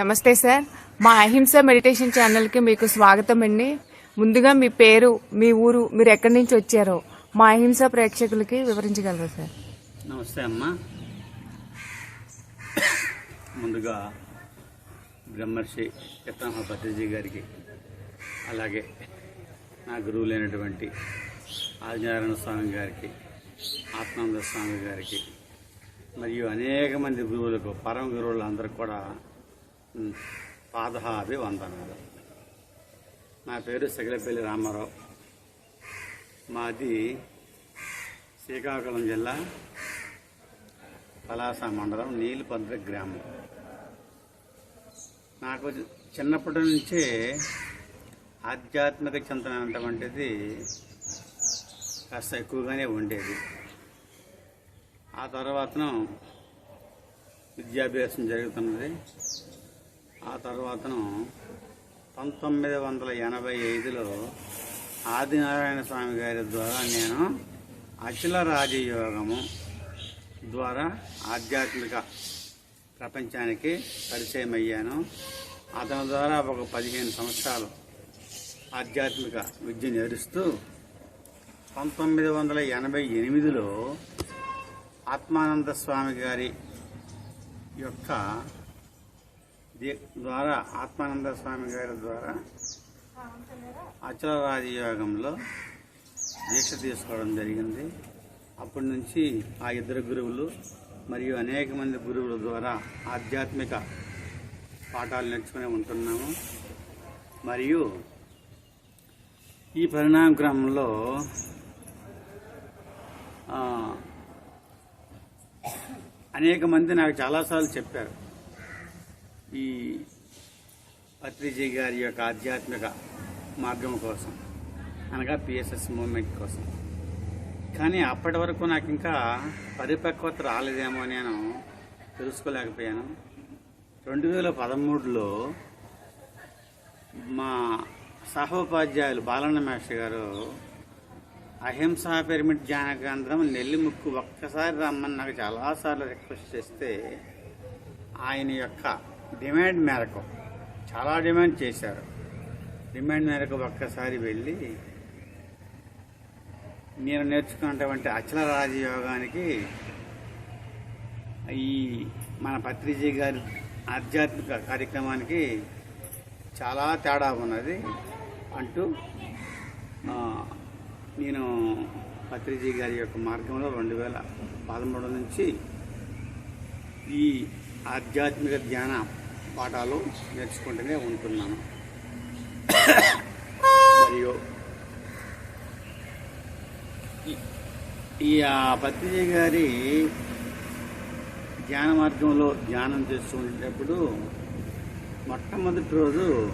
నమస్తే సార్. మా అహింస మెడిటేషన్ ఛానల్కి మీకు స్వాగతం అండి. ముందుగా మీ పేరు మీ ఊరు మీరు ఎక్కడి నుంచి వచ్చారో మా అహింస ప్రేక్షకులకి వివరించగలరా సార్? నమస్తే అమ్మా. ముందుగా బ్రహ్మర్షి యత్నమ పత్రిజీ గారికి అలాగే నా గురువులైనటువంటి ఆదినారాయణ స్వామి గారికి ఆత్మానంద స్వామి గారికి మరియు అనేక మంది గురువులకు పరమ గురువులందరికీ కూడా ఉమ్, పాదహాభి వందనాలు నా పేరు సెగలపల్లి రామారావు. మాది శ్రీకాకుళం జిల్లా పలాస మండలం నీలిపద్ర గ్రామం. నాకు చిన్నప్పటి నుంచే ఆధ్యాత్మిక చింతన అనేటువంటిది కాస్త ఎక్కువగానే ఉండేది. ఆ తర్వాతను విద్యాభ్యాసం జరుగుతున్నది. ఆ తర్వాతను పంతొమ్మిది వందల ఎనభై ఐదులో ఆదినారాయణ స్వామి గారి ద్వారా నేను అఖిల రాజయోగము ద్వారా ఆధ్యాత్మిక ప్రపంచానికి పరిచయం అయ్యాను అతని ద్వారా ఒక పదిహేను సంవత్సరాలు ఆధ్యాత్మిక విద్య నేరుస్తూ పంతొమ్మిది వందల ఎనభై ఎనిమిదిలో ఆత్మానంద స్వామి గారి యొక్క ద్వారా ఆత్మానంద స్వామి గారి ద్వారా అచల రాజయోగంలో దీక్ష తీసుకోవడం జరిగింది. అప్పటి నుంచి ఆ ఇద్దరు గురువులు మరియు అనేక మంది గురువుల ద్వారా ఆధ్యాత్మిక పాఠాలు నేర్చుకుని ఉంటున్నాము. మరియు ఈ పరిణామ క్రమంలో అనేక మంది నాకు చాలాసార్లు చెప్పారు. ఈ పత్రిజీ గారి యొక్క ఆధ్యాత్మిక మార్గం కోసం అనగా పిఎస్ఎస్ మూమెంట్ కోసం. కానీ అప్పటి వరకు నాకు ఇంకా పరిపక్వత రాలేదేమో నేను తెలుసుకోలేకపోయాను. రెండు వేల పదమూడులో మా సహోపాధ్యాయులు బాలన్న మేష గారు అహింసా పిరమిడ్ ధ్యాన కేంద్రం నెల్లిముక్కు ఒక్కసారి రమ్మని నాకు చాలాసార్లు రిక్వెస్ట్ చేస్తే ఆయన యొక్క డిమాండ్ మేరకు చాలా డిమాండ్ చేశారు. డిమాండ్ మేరకు ఒక్కసారి వెళ్ళి నేను నేర్చుకున్నటువంటి అచల రాజయోగానికి ఈ మన పత్రిజీ గారి ఆధ్యాత్మిక కార్యక్రమానికి చాలా తేడా ఉన్నది అంటూ నేను పత్రిజీ గారి యొక్క మార్గంలో రెండు వేల పదమూడు నుంచి ఈ ఆధ్యాత్మిక ధ్యాన పాఠాలు నేర్చుకుంటూనే ఉంటున్నాను. మరియు ఈ- ఆ పత్రిజీ గారి ధ్యాన మార్గంలో ధ్యానం చేస్తుండేటప్పుడు మొట్టమొదటి రోజు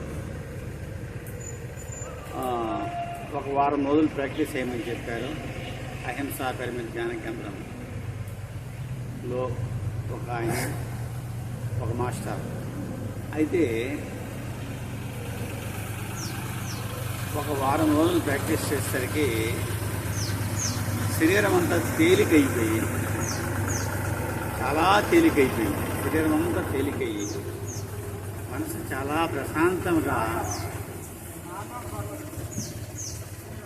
ఒక వారం రోజులు ప్రాక్టీస్ చేయమని చెప్పారు అహింసా పరిమిత ధ్యాన కేంద్రంలో ఒక ఆయన ఒక మాస్టర్. అయితే ఒక వారం రోజులు ప్రాక్టీస్ చేసేసరికి శరీరం అంతా తేలికైపోయి చాలా తేలికైపోయింది. శరీరం అంతా తేలికయ్యి మనసు చాలా ప్రశాంతంగా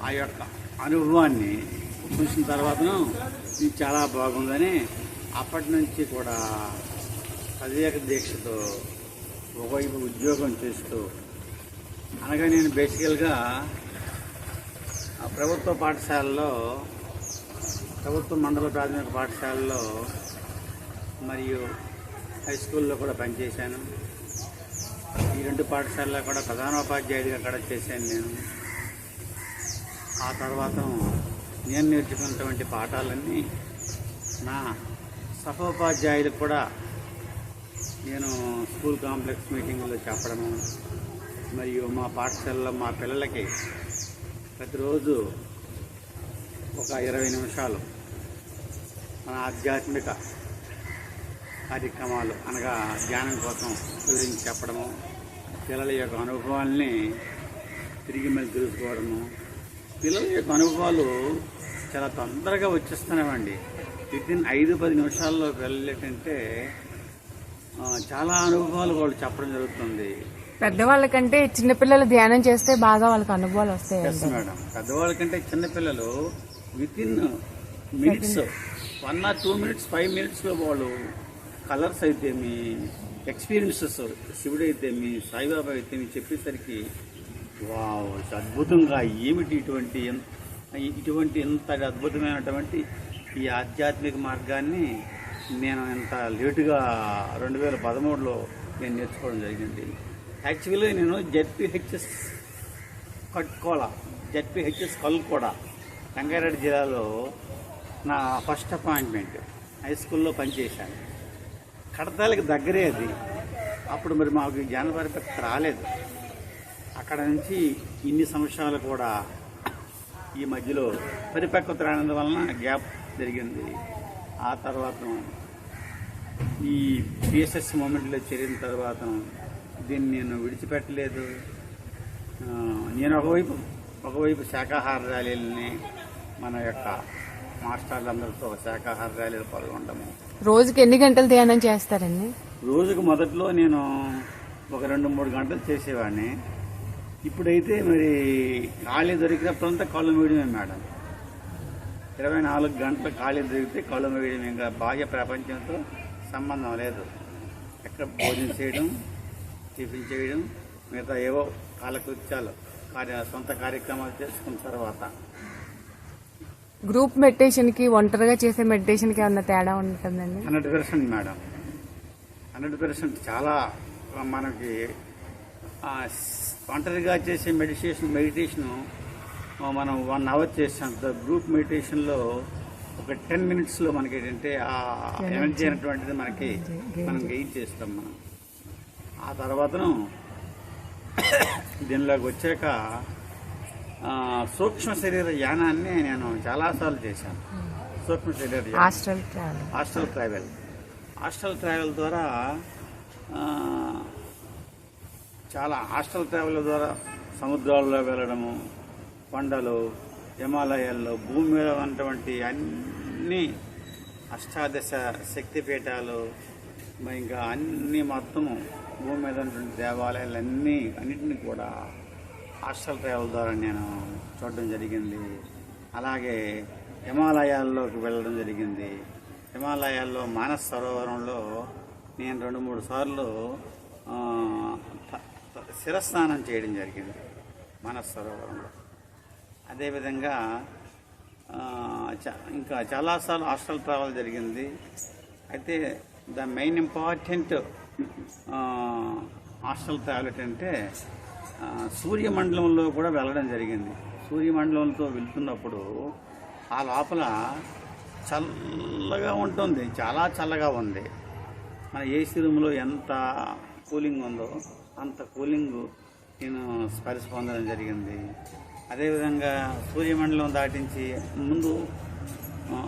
ఆ యొక్క అనుభవాన్ని చూసిన తర్వాతను ఇది చాలా బాగుందని అప్పటి నుంచి కూడా తదేక దీక్షతో ఒకవైపు ఉద్యోగం చేస్తూ అనగా నేను బేసికల్గా ఆ ప్రభుత్వ పాఠశాలలో ప్రభుత్వ మండల ప్రాథమిక పాఠశాలలో మరియు హై స్కూల్లో కూడా పనిచేశాను. ఈ రెండు పాఠశాలలో కూడా ప్రధానోపాధ్యాయుడిగా కూడా చేశాను నేను. ఆ తర్వాత నేను నేర్చుకున్నటువంటి పాఠాలన్నీ నా సహోపాధ్యాయులకు కూడా నేను స్కూల్ కాంప్లెక్స్ మీటింగ్లో చెప్పడము మరియు మా పాఠశాలలో మా పిల్లలకి ప్రతిరోజు ఒక ఇరవై నిమిషాలు మన ఆధ్యాత్మిక కార్యక్రమాలు అనగా ధ్యానం కోసం గురించి చెప్పడము పిల్లల యొక్క అనుభవాల్ని తిరిగి మళ్ళీ తెలుసుకోవడము. పిల్లల యొక్క అనుభవాలు చాలా తొందరగా వచ్చేస్తున్నామండి విత్ ఇన్ ఐదు పది నిమిషాల్లో వెళ్ళేటంటే చాలా అనుభవాలు వాళ్ళు చెప్పడం జరుగుతుంది. పెద్దవాళ్ళకంటే చిన్నపిల్లలు ధ్యానం చేస్తే బాగా వాళ్ళకి అనుభవాలు ఎస్ వస్తాయండి మేడం పెద్దవాళ్ళ కంటే చిన్నపిల్లలు within minutes one or two minutes five మినిట్స్లో వాళ్ళు కలర్స్ అయితే మీ ఎక్స్పీరియన్సెస్ శివుడు అయితే మీ సాయిబాబా అయితే మీ చెప్పేసరికి వావ్ అద్భుతంగా ఏమిటి ఇటువంటి ఇటువంటి ఇంత అద్భుతమైనటువంటి ఈ ఆధ్యాత్మిక మార్గాన్ని నేను ఇంత లేటుగా రెండు వేల పదమూడులో నేను నేర్చుకోవడం జరిగింది. యాక్చువల్లీ నేను జెడ్పీహెచ్ఎస్ కట్కోల జెడ్పీహెచ్ఎస్ కల్కోడ రంగారెడ్డి జిల్లాలో నా ఫస్ట్ అపాయింట్మెంట్. హై స్కూల్లో పనిచేశాను. కడతాలకి దగ్గరే అది. అప్పుడు మరి మాకు జ్ఞాన పరిపక్తి రాలేదు. అక్కడ నుంచి ఇన్ని సంవత్సరాలు కూడా ఈ మధ్యలో పరిపక్వత రానందు వలన గ్యాప్ జరిగింది. ఆ తర్వాత ఈ పిఎస్ఎస్ మూమెంట్లో చేరిన తర్వాత దీన్ని నేను విడిచిపెట్టలేదు. నేను ఒకవైపు ఒకవైపు శాకాహార ర్యాలీలని మన యొక్క మాస్టర్లందరితో శాకాహార ర్యాలీలు పాల్గొనడము. రోజుకి ఎన్ని గంటలు ధ్యానం చేస్తారండి? రోజుకు మొదట్లో నేను ఒక రెండు మూడు గంటలు చేసేవాడిని. ఇప్పుడైతే మరి ఖాళీ దొరికినప్పుడంతా కళ్ళు వేయడమే మేడం. ఇరవై నాలుగు గంటలు ఖాళీ దొరికితే కళ్ళు వేయడం ఇంకా బాహ్య ప్రపంచంతో సంబంధం లేదు. ఎక్కడ భోజనం చేయడం టిఫిన్ చేయడం మిగతా ఏవో కాలకృత్యాలు కార్య సొంత కార్యక్రమాలు చేసుకున్న తర్వాత. గ్రూప్ మెడిటేషన్కి ఒంటరిగా చేసే మెడిటేషన్కి ఏమన్నా తేడా ఉంటుందండి? Hundred percent madam. Hundred percent చాలా మనకి ఒంటరిగా చేసే మెడిటేషన్ మెడిటేషను మనం వన్ అవర్ చేసాం. గ్రూప్ మెడిటేషన్లో ఒక టెన్ మినిట్స్లో మనకి ఏంటంటే ఆ ఎనర్జీ అనేటువంటిది మనకి మనం గెయిన్ చేస్తాం మనం. ఆ తర్వాతను దీనిలోకి వచ్చాక సూక్ష్మ శరీర యానాన్ని నేను చాలాసార్లు చేశాను. సూక్ష్మ శరీర astral travel astral travel astral travel ద్వారా చాలా హాస్టల్ ట్రావెల్ ద్వారా సముద్రాల్లో వెళ్ళడము కొండలు హిమాలయాల్లో భూమి మీద ఉన్నటువంటి అన్ని అష్టాదశ శక్తిపీఠాలు ఇంకా అన్ని మొత్తము భూమి మీద ఉన్నటువంటి దేవాలయాలన్నీ అన్నింటినీ కూడా హాస్టల్ ట్రావెల్ ద్వారా నేను చూడడం జరిగింది. అలాగే హిమాలయాల్లోకి వెళ్ళడం జరిగింది. హిమాలయాల్లో మానస సరోవరంలో నేను రెండు మూడు సార్లు శిరస్నానం చేయడం జరిగింది మానస సరోవరంలో. అదేవిధంగా చ- ఇంకా చాలాసార్లు హాస్టల్ ట్రావెల్ జరిగింది. అయితే the main important astral travel ఏంటంటే సూర్యమండలంలో కూడా వెళ్ళడం జరిగింది. సూర్యమండలంతో వెళ్తున్నప్పుడు ఆ లోపల చల్లగా ఉంటుంది. చాలా చల్లగా ఉంది. మన ఏసీ రూమ్లో ఎంత కూలింగ్ ఉందో అంత కూలింగ్ నేను స్పర్శ పొందడం జరిగింది. అదేవిధంగా సూర్యమండలం దాటించి ముందు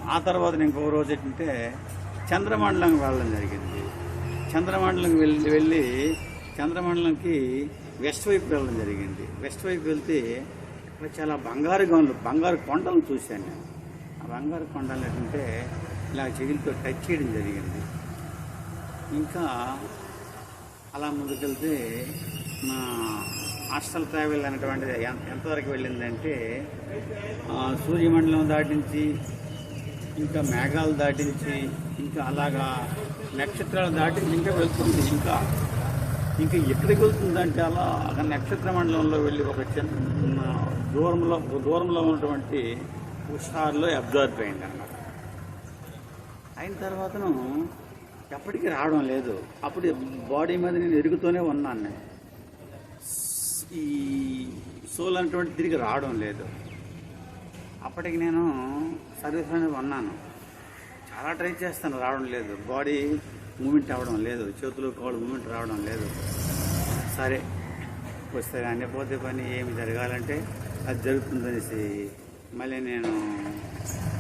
ఆ, తర్వాత ఇంకొక రోజు ఏంటంటే చంద్రమండలంకి వెళ్ళడం జరిగింది. చంద్రమండలంకి వెళ్ళి వెళ్ళి చంద్రమండలంకి వెస్ట్ వైపు వెళ్ళడం జరిగింది. వెస్ట్ వైపు వెళ్తే అక్కడ చాలా బంగారు గనులు బంగారు కొండలను చూశాను నేను. ఆ బంగారు కొండలు ఏంటంటే ఇలా చెవిలితో టచ్ చేయడం జరిగింది. ఇంకా అలా ముందుకెళ్తే నా హాస్టల్ ట్రావెల్ అనేటువంటిది ఎంతవరకు వెళ్ళిందంటే సూర్యమండలం దాటించి ఇంకా మేఘాలు దాటించి ఇంకా అలాగా నక్షత్రాలు దాటించి ఇంకా వెళ్తుంది. ఇంకా ఇంకా ఎక్కడికి వెళ్తుందంటే అలా నక్షత్ర మండలంలో వెళ్ళి ఒక చిన్న దూరంలో దూరంలో ఉన్నటువంటి హుషార్లో అబ్జర్వ్ అయింది అన్నమాట. అయిన తర్వాతను ఎప్పటికీ రావడం లేదు. అప్పుడు బాడీ మీద నేను ఎరుగుతూనే ఉన్నాను నేను. ఈ సోల్ అనేటువంటి తిరిగి రావడం లేదు. అప్పటికి నేను సర్వీస్ అనేది ఉన్నాను చాలా ట్రై చేస్తాను రావడం లేదు. బాడీ మూమెంట్ అవ్వడం లేదు. చేతులు కాళ్ళు మూమెంట్ రావడం లేదు. సరే వస్తే కానీ పోతే పని ఏమి జరగాలంటే అది జరుగుతుందనేసి మళ్ళీ నేను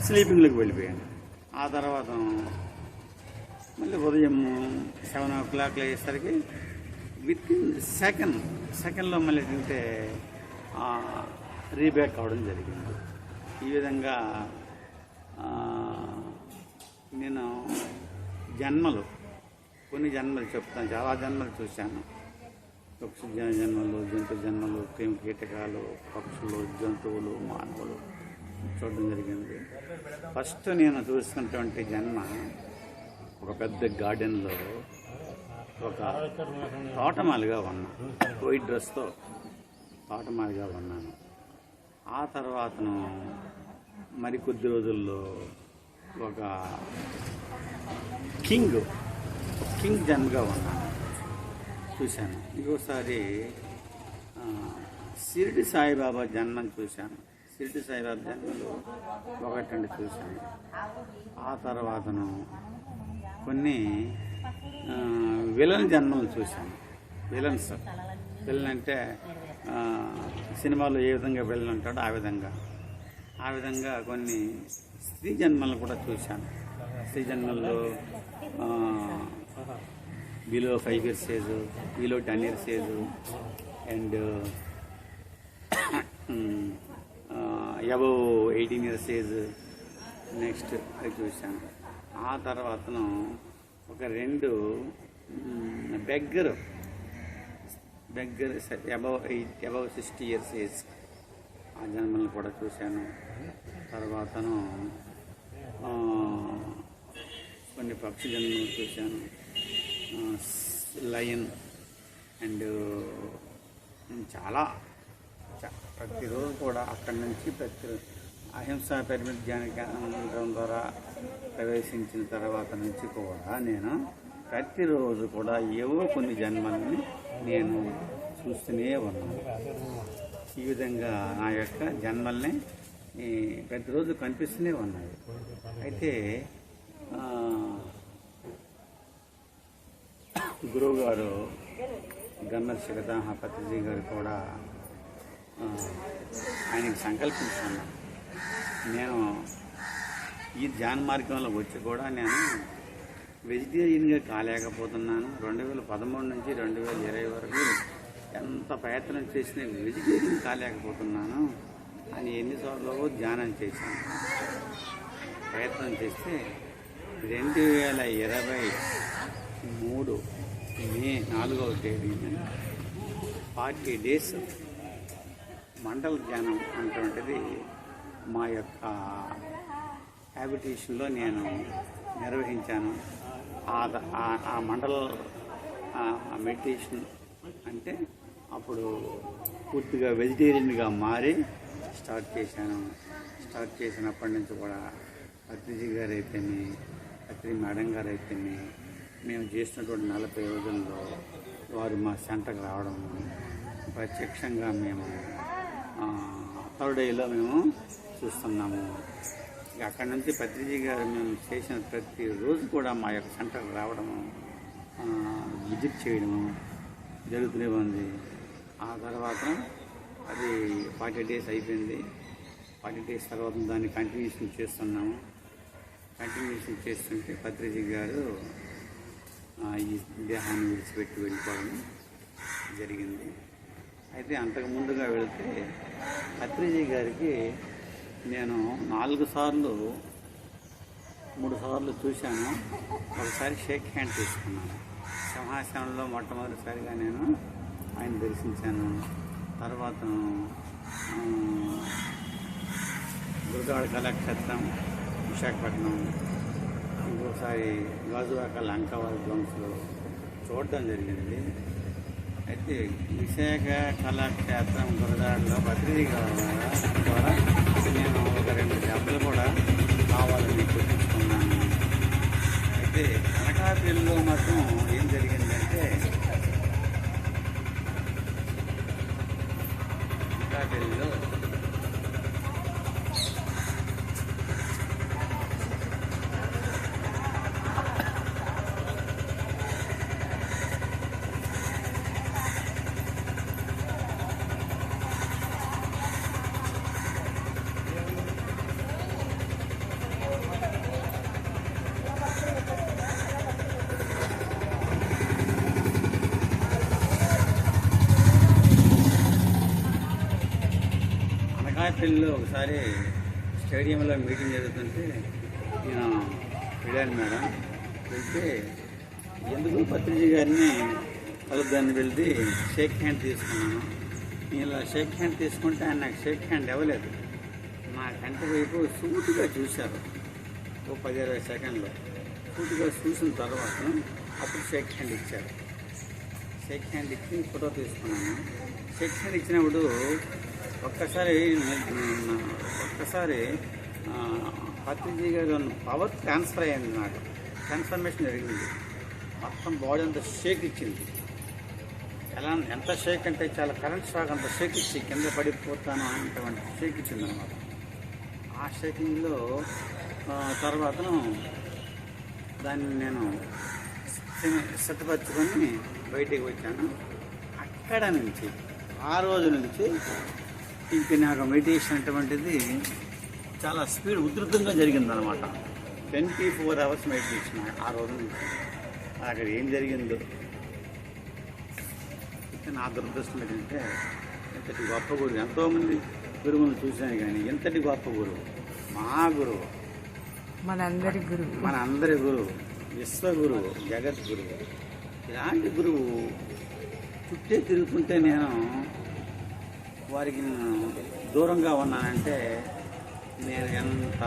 స్లీపింగ్లోకి వెళ్ళిపోయాను. ఆ తర్వాత మళ్ళీ ఉదయం సెవెన్ ఓ క్లాక్ అయ్యేసరికి విత్ ఇన్ సెకండ్ సెకండ్లో మళ్ళీ తింటే రీబ్యాక్ అవ్వడం జరిగింది. ఈ విధంగా నేను జన్మలు కొన్ని జన్మలు చెప్తాను. చాలా జన్మలు చూశాను. పక్షి జన్మలు జంతు జన్మలు క్రిమి కీటకాలు పక్షులు జంతువులు మానవులు చూడడం జరిగింది. ఫస్ట్ నేను చూసినటువంటి జన్మ ఒక పెద్ద గార్డెన్లో ఒక తోటమాలిగా ఉన్నా వైట్ డ్రెస్తో తోటమాలిగా ఉన్నాను ఆ తర్వాతను మరి కొద్ది రోజుల్లో ఒక కింగ్ కింగ్ జన్మగా ఉన్నాను చూశాను. ఇంకోసారి షిరిడి సాయిబాబా జన్మని చూశాను. షిరిడి సాయిబాబా జన్మలు ఒకటి రెండు చూశాను. ఆ తర్వాతను కొన్ని విలన్ జన్మలు చూశాను. విలన్స్ విలన్ అంటే సినిమాలో ఏ విధంగా విలన్ ఉంటాడో ఆ విధంగా. ఆ విధంగా కొన్ని స్త్రీ జన్మలను కూడా చూశాను. స్త్రీ జన్మల్లో below five years age below ten years age and above eighteen years age next అది చూశాను. ఆ తర్వాతను ఒక రెండు beggar beggar above eight above sixty years age ఆ జన్మలను కూడా చూశాను. తర్వాతను కొన్ని పక్షి జన్మలు చూశాను. లయన్ అండ్ చాలా చ- ప్రతిరోజు కూడా అక్కడి నుంచి ప్రతి అహింస పరిమితి ధ్యాన కేంద్రం ద్వారా ప్రవేశించిన తర్వాత నుంచి కూడా నేను ప్రతిరోజు కూడా ఏవో కొన్ని జన్మల్ని నేను చూస్తూనే ఉన్నాను. ఈ విధంగా నా యొక్క జన్మల్ని ప్రతిరోజు కనిపిస్తూనే ఉన్నాయి. అయితే గురువుగారు గురువు గారు గన్నర్ శివదాహ పత్రిజీ గారు కూడా ఆయనకి సంకల్పించుకున్నాను నేను ఈ ధ్యాన మార్గంలో వచ్చి కూడా నేను వెజిటేరియన్గా కాలేకపోతున్నాను. రెండు వేల పదమూడు నుంచి రెండు వేల ఇరవై వరకు ఎంత ప్రయత్నం చేసినా వెజిటేరియన్ కాలేకపోతున్నాను అని ఎన్నిసార్లు ధ్యానం చేశాను. ప్రయత్నం చేస్తే రెండు వేల ఇరవై మూడు మే నాలుగవ తేదీన ఫార్టీ డేస్ మండల ధ్యానం అటువంటిది మా యొక్క హ్యాబిటేషన్లో నేను నిర్వహించాను. ఆ ఆ- ఆ మండల మెడిటేషన్ అంటే అప్పుడు పూర్తిగా వెజిటేరియన్గా మారి స్టార్ట్ చేశాను. స్టార్ట్ చేసినప్పటి నుంచి కూడా పత్రిజీ గారు అయితేనే పత్రి మేడం గారు అయితేనే మేము చేసినటువంటి నలభై రోజుల్లో వారు మా సెంటర్కి రావడం ప్రత్యక్షంగా మేము థర్డ్ డేలో మేము చూస్తున్నాము. అక్కడి నుంచి పత్రిజీ గారు మేము చేసిన ప్రతి రోజు కూడా మా యొక్క సెంటర్ రావడము విజిట్ చేయడము జరుగుతూనే ఉంది. ఆ తర్వాత అది ఫార్టీ డేస్ అయిపోయింది. ఫార్టీ డేస్ తర్వాత దాన్ని కంటిన్యూషన్ చేస్తున్నాము. కంటిన్యూషన్ చేస్తుంటే పత్రిజీ గారు ఈ దేహాన్ని విడిచిపెట్టి వెళ్ళిపోవడం జరిగింది. అయితే అంతకు ముందుగా వెళితే పత్రిజీ గారికి నేను నాలుగు సార్లు మూడు సార్లు చూశాను. ఒకసారి షేక్ హ్యాండ్ తీసుకున్నాను. సింహాసనంలో మొట్టమొదటిసారిగా నేను ఆయన దర్శించాను. తర్వాత దుర్గాడ కళాక్షేత్రం విశాఖపట్నం ఇంకోసారి గాజువాక లంకవారి ధ్వంసులు చూడడం జరిగింది. అయితే విశాఖ కళాక్షేత్రం గురదాడలో బద్రీ ద్వారా రెండు కూడా కావాలని కుట్టించుకున్నాను అయితే అనకాపల్లిలో మాత్రం ఏం జరిగిందంటే అనకాపల్లిలో ఏప్రిల్లో ఒకసారి స్టేడియంలో మీటింగ్ జరుగుతుంటే నేను వెళ్ళాను మేడం వెళ్తే ఎందుకు పత్రిజీ గారిని కలుద్దాన్ని వెళ్తే షేక్ హ్యాండ్ తీసుకున్నాను. ఇలా షేక్ హ్యాండ్ తీసుకుంటే ఆయన నాకు షేక్ హ్యాండ్ ఇవ్వలేదు. నా కంట వైపు సూటిగా చూశారు. ఓ పది ఇరవై సెకండ్లు. సూటిగా చూసిన తర్వాత అప్పుడు షేక్ హ్యాండ్ ఇచ్చారు. షేక్ హ్యాండ్ ఇచ్చి ఫోటో తీసుకున్నాను. షేక్ హ్యాండ్ ఇచ్చినప్పుడు ఒక్కసారి ఒక్కసారి ఆ, పత్రిజీ గారు పవర్ ట్రాన్స్ఫర్ అయ్యింది నాకు. ట్రాన్స్ఫర్మేషన్ జరిగింది. మొత్తం బాడీ అంతా షేక్ ఇచ్చింది. ఎలా ఎంత షేక్ అంటే చాలా కరెంట్ షాక్ అంత షేక్ ఇచ్చి కింద పడిపోతాను అనేటువంటి షేక్ ఇచ్చింది అనమాట ఆ షేకింగ్లో తర్వాత దాన్ని నేను సిద్ధపరచుకొని బయటికి వచ్చాను. అక్కడ నుంచి ఆ రోజు నుంచి ఇంక నాకు మెడిటేషన్ అటువంటిది చాలా స్పీడ్ ఉధృతంగా జరిగిందనమాట ట్వంటీ ఫోర్ అవర్స్ మెడిటేషన్ ఆ రోజు. అక్కడ ఏం జరిగిందో. నా దురదృష్టం ఏంటంటే ఇంతటి గొప్ప గురువు. ఎంతోమంది గురువులను చూశాను కానీ ఇంతటి గొప్ప గురువు? మా గురువు. మనందరి గురువు. మన అందరి గురువు విశ్వగురువు జగద్గురువు. ఇలాంటి గురువు చుట్టే తిరుగుతుంటే నేను వారికి నేను దూరంగా ఉన్నానంటే నేను ఎంత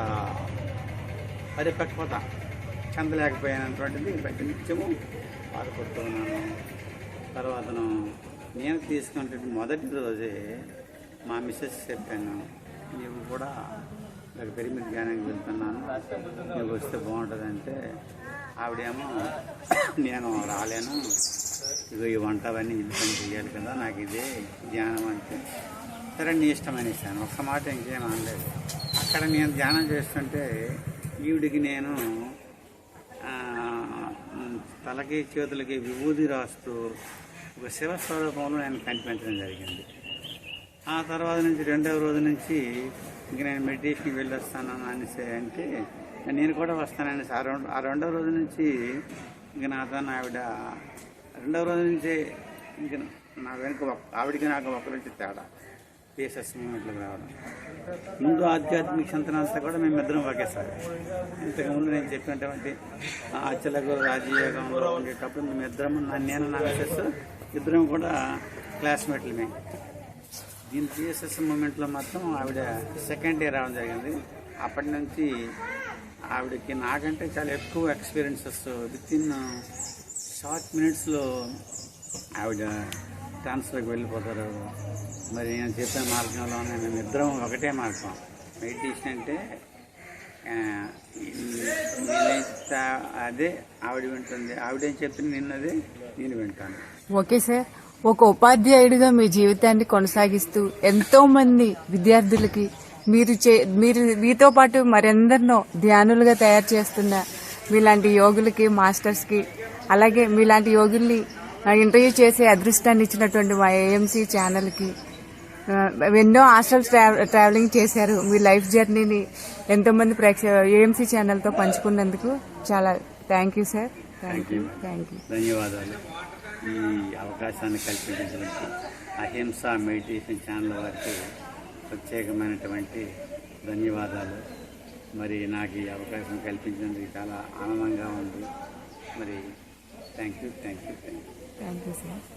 పరిపక్వత చెందలేకపోయినటువంటిది ప్రతి నిత్యము బాధపడుతూ ఉన్నాను. తర్వాతను నేను తీసుకున్నటువంటి మొదటి రోజే మా మిస్సెస్ చెప్పాను నీవు కూడా నాకు పిరమిడ్ జ్ఞానానికి వెళ్తున్నాను. నీకు వస్తే బాగుంటుందంటే ఆవిడేమో నేను రాలేను. ఇగో ఈ వంట అవన్నీ ఇది పని చేయాలి కదా నాకు ఇదే ధ్యానం అంటే సరే నీ ఇష్టం అనేసాను ఒక్క మాట ఇంకేం అనలేదు. అక్కడ నేను ధ్యానం చేస్తుంటే ఈవిడికి నేను తలకి చేతులకి విభూది రాస్తూ ఒక శివస్వరూపంలో నేను కనిపించడం జరిగింది. ఆ తర్వాత నుంచి రెండవ రోజు నుంచి ఇంక నేను మెడిటేషన్కి వెళ్ళొస్తాను అనేసి అంటే నేను కూడా వస్తానని ఆ రెండు ఆ రెండవ రోజు నుంచి ఇంక నాతో ఆవిడ రెండవ రోజు నుంచి ఇంక నా వెనుక ఒక- ఆవిడకి నాకు ఒకరికి తేడా. పిఎస్ఎస్ మూమెంట్లకు రావడం ముందు ఆధ్యాత్మిక చింతనంతా కూడా మేము ఇద్దరం ఒకేసారి ఇంతకుముందు నేను చెప్పినటువంటి ఆ అచ్చలకు రాజయోగంలో ఉండేటప్పుడు మేము ఇద్దరం నేను నా మిస్సెస్ ఇద్దరం కూడా క్లాస్మేట్లు మేము దీని జిఎస్ఎస్ మూమెంట్లో మాత్రం ఆవిడ సెకండ్ ఇయర్ రావడం జరిగింది. అప్పటి నుంచి ఆవిడకి నాకంటే చాలా ఎక్కువ ఎక్స్పీరియన్సెస్ విత్ ఇన్ షార్ట్ మినిట్స్లో ఆవిడ ట్రాన్స్ఫర్కి వెళ్ళిపోతారు. మరి నేను చెప్పే మార్గంలోనే మేము ఇద్దరం ఒకటే మార్గం. మెడిటేషన్ అంటే అదే ఆవిడ వింటుంది. ఆవిడేం చెప్పింది నిన్నది నేను వింటాను. Okay sir. ఒక ఉపాధ్యాయుడిగా మీ జీవితాన్ని కొనసాగిస్తూ ఎంతో మంది విద్యార్థులకి మీరు చే మీరు మీతో పాటు మరెందరినో ధ్యానులుగా తయారు చేస్తున్న మీలాంటి యోగులకి మాస్టర్స్కి అలాగే మీలాంటి యోగుల్ని ఇంటర్వ్యూ చేసే అదృష్టాన్ని ఇచ్చినటువంటి మా ఏఎంసీ ఛానల్కి ఆ, ఎన్నో హాస్టల్స్ ట్రా- ట్రావెలింగ్ చేశారు. మీ లైఫ్ జర్నీని ఎంతో మంది ప్రేక్ష ఏఎంసీ ఛానల్తో పంచుకున్నందుకు చాలా thank you sir thank you thank you ధన్యవాదాలు. ఈ అవకాశాన్ని కల్పించినటువంటి అహింస మెడిటేషన్ ఛానల్ వారికి ప్రత్యేకమైనటువంటి ధన్యవాదాలు. మరి నాకు ఈ అవకాశం కల్పించినందుకు చాలా ఆనందంగా ఉంది. మరి thank you thank you thank you thank you sir